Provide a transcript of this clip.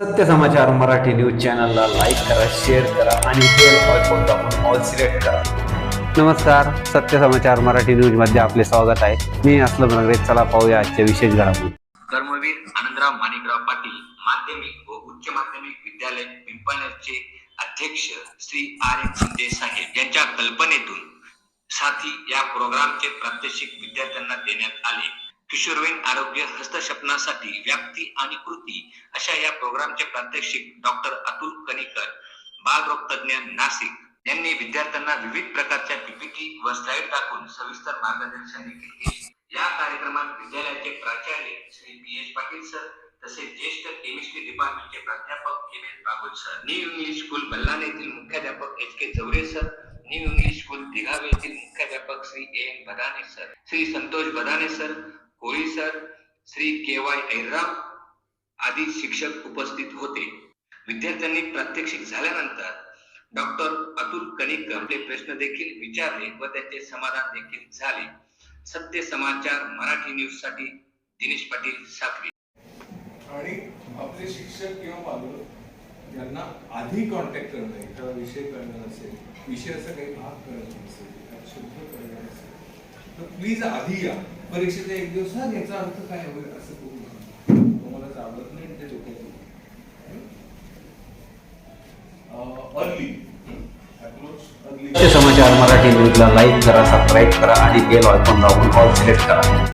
सत्य समाचार मराठी न्यूज चॅनलला लाईक करा शेअर करा आणि बेल आयकॉन दाबून ऑल सिलेक्ट करा. नमस्कार सत्य समाचार मराठी न्यूजमध्ये आपले स्वागत आहे. मी असलम नगरे चला पाहूया आजच्या विशेष घडामोडी. कर्मवीर आनंदराव माणिकराव पाटील माध्यमिक व उच्च माध्यमिक विद्यालय पिंपळनेरचे अध्यक्ष श्री आर एन शिंदे साहेब यांच्या कल्पनेतून साथी या प्रोग्रामचे प्रात्यक्षिक विद्यार्थ्यांना देण्यात आले. किशोरवयीन आरोग्य हस्तक्षेपणासाठी व्याप्ती आणि कृती अशा या प्रोग्रामचे प्रात्यक्षिक डॉक्टर अतुल कणिकर बालरोग तज्ञ नाशिक यांनी विद्यार्थ्यांना विविध प्रकारच्या पीपीटी व स्लाईड टाकून सविस्तर मार्गदर्शन देखील केले. या कार्यक्रमात विद्यालयाचे प्राचार्य Shri P H Patil sir तसेच ज्येष्ठ केमिस्ट्री डिपार्टमेंटचे प्राध्यापक M S Bagul sir new English school Ballane येथील मुख्याध्यापक H K Chaure sir new English school Dighave येथील मुख्याध्यापक Shri A N Badane sir Shri Santosh Badane sir Koli sir Shri K Y Airam आदी शिक्षक उपस्थित होते. विद्यार्थ्यांनी प्रात्यक्षिक झाल्यानंतर डॉक्टर अतुल कणिक आपले प्रश्न देखील विचारले व त्याचे समाधान देखील झाले. सत्य समाचार मराठी न्यूजसाठी दिनेश पाटील साखरे. आणि आपले शिक्षक किंवा पालक यांना आधी कॉन्टॅक्ट करणं एखादा विषय करणं असेल विषयाचा काही भाग करणं असेल एखादा शब्द कळणं तर प्लीज आधी या. परीक्षेचा एक दिवस हा याचा अर्थ काय होईल असं करू नका तुम्हाला ते आवडत नाही ते डोक्यात अर्ली अप्रोच अर्ली सत्य समाचार मराठी न्यूजला लाईक करा सबस्क्राईब करा आणि बेल आयकॉन दाबून ऑल सिलेक्ट करा.